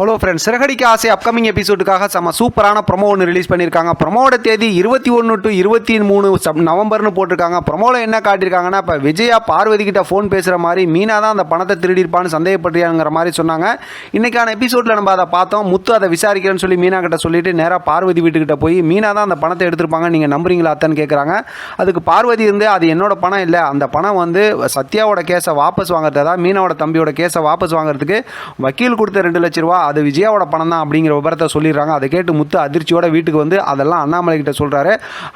Hello friends Siragadikka ஆசை upcoming எபிசோடுக்காக செம்ம சூப்பரான ப்ரொமோ ஒன்று ரிலீஸ் பண்ணியிருக்காங்க. ப்ரொமோட தேதி இருபத்தி ஒன்று டு இருபத்தி மூணு சப் நவம்பர்னு போட்டிருக்காங்க. ப்ரொமோவில் என்ன காட்டியிருக்காங்கன்னா இப்போ விஜயா பார்வதி கிட்ட ஃபோன் பேசுகிற மாதிரி மீனா தான் அந்த பணத்தை திருடியிருப்பான்னு சந்தேகப்படுறியாங்கிற மாதிரி சொன்னாங்க. இன்றைக்கான எபிசோடில் நம்ம அதை பார்த்தோம். முத்து அதை விசாரிக்கிறேன்னு சொல்லி மீனா கிட்ட சொல்லிட்டு நேராக பார்வதி வீட்டுக்கிட்ட போய் மீனா தான் அந்த பணத்தை எடுத்திருப்பாங்க நீங்கள் நம்புறீங்களா அத்தன்னு கேட்குறாங்க அதுக்கு பார்வதி இருந்து அது என்னோட பணம் இல்லை. அந்த பணம் வந்து சத்யாவோட கேஸை வாபஸ் வாங்குறது தான் மீனாவோட தம்பியோட கேஸை வாபஸ் வாங்குறதுக்கு வக்கீல் கொடுத்த ரெண்டு லட்ச ரூபா அது விஜயாவோட பணம் தான் அப்படிங்கிற விபரத்தை சொல்லிடுறாங்க. அதை கேட்டு முத்து அதிர்ச்சியோட வீட்டுக்கு வந்து அதெல்லாம் அண்ணாமலை கிட்ட சொல்கிறாரு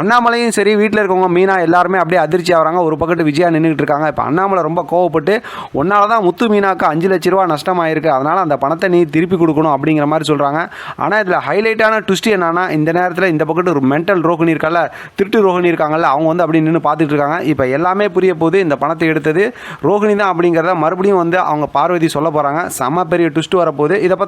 அண்ணாமலையும் சரி வீட்டில் இருக்கவங்க மீனா எல்லாருமே அப்படியே அதிர்ச்சி ஆகிறாங்க. ஒரு பக்கத்து விஜயா நின்றுட்டு இருக்காங்க. இப்போ அண்ணாமலை ரொம்ப கோவப்பட்டு ஒன்றால் தான் முத்து மீனாக்கு அஞ்சு லட்ச ரூபா நஷ்டமாயிருக்கு. அதனால் அந்த பணத்தை நீ திருப்பி கொடுக்கணும். அப்படிங்கிற மாதிரி சொல்கிறாங்க ஆனால் இதில் ஹைலைட்டான ட்விஸ்ட் என்னன்னா இந்த நேரத்தில் இந்த பக்கத்து ஒரு மென்டல் ரோகிணி இருக்கல திருட்டு ரோகிணி இருக்காங்கல்ல அவங்க வந்து அப்படி நின்று பார்த்துட்டு இருக்காங்க. இப்போ எல்லாமே புரிய போகுது இந்த பணத்தை எடுத்தது ரோகிணி தான் அப்படிங்கிறத மறுபடியும் வந்து அவங்க பார்வதி சொல்ல போகிறாங்க செம பெரிய ட்விஸ்ட் வரப்போகுது. இதை பற்றி